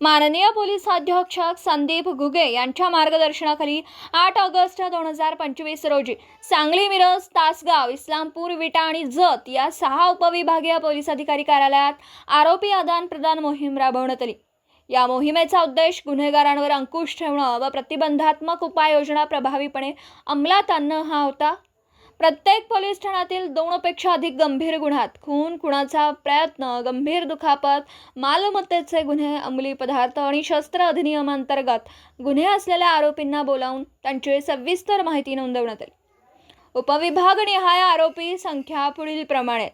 माननीय पोलीस अधीक्षक संदीप घुगे यांच्या मार्गदर्शनाखाली आठ ऑगस्ट दोन हजार पंचवीस रोजी सांगली मिरज तासगाव इस्लामपूर विटा आणि जत या सहा उपविभागीय पोलीस अधिकारी कार्यालयात आरोपी आदान प्रदान मोहीम राबवण्यात आली. या मोहिमेचा उद्देश गुन्हेगारांवर अंकुश ठेवणं व प्रतिबंधात्मक उपाययोजना प्रभावीपणे अंमलात आणणं हा होता. प्रत्येक पोलीस ठाण्यातील दोनपेक्षा अधिक गंभीर गुन्ह्यात खून खुणाचा प्रयत्न गंभीर दुखापत मालमत्तेचे गुन्हे अंमली पदार्थ आणि शस्त्र अधिनियमांतर्गत गुन्हे असलेल्या आरोपींना बोलावून त्यांची सविस्तर माहिती नोंदवण्यात आली. उपविभागनिहाय आरोपी संख्या पुढील प्रमाणे.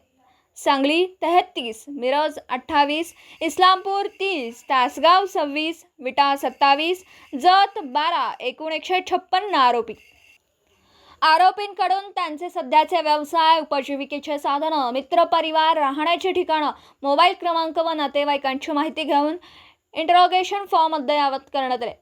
सांगली तेहतीस मिरज अठ्ठावीस इस्लामपूर तीस तासगाव सव्वीस विटा सत्तावीस जत बारा एकूण एकशे छप्पन्न आरोपी. आरोपींकडून त्यांचे सध्याचे व्यवसाय उपजीविकेचे साधनं मित्रपरिवार राहण्याची ठिकाणं मोबाईल क्रमांक व नातेवाईकांची माहिती घेऊन इंटरोगेशन फॉर्म अद्ययावत करण्यात आले.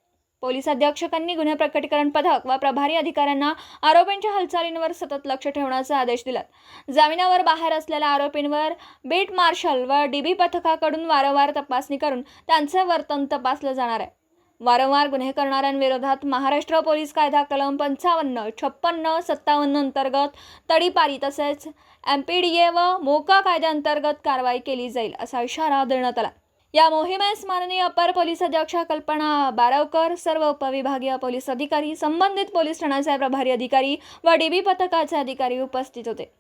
पोलीस अधीक्षकांनी गुन्हे प्रकटीकरण पथक व प्रभारी अधिकाऱ्यांना आरोपींच्या हालचालींवर सतत लक्ष ठेवण्याचे आदेश दिलात. जामिनावर बाहेर असलेल्या आरोपींवर बीट मार्शल व डीबी पथकाकडून वारंवार तपासणी करून त्यांचे वर्तन तपासलं जाणार आहे. वारंवार गुन्हे करणाऱ्यांविरोधात महाराष्ट्र पोलीस कायदा कलम पंचावन्न छप्पन्न सत्तावन्न अंतर्गत तडीपारी तसेच एम पी डी ए व मोका कायद्याअंतर्गत कारवाई केली जाईल असा इशारा देण्यात आला. या मोहिमेस माननीय अपर पोलीस अध्यक्षा कल्पना बारावकर सर्व उपविभागीय पोलीस अधिकारी संबंधित पोलीस ठाण्याचे प्रभारी अधिकारी व डीबी पथकाचे अधिकारी उपस्थित होते.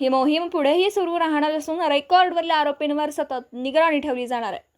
ही मोहीम पुढेही सुरू राहणार असून रेकॉर्डवरील आरोपींवर सतत निगराणी ठेवली जाणार आहे.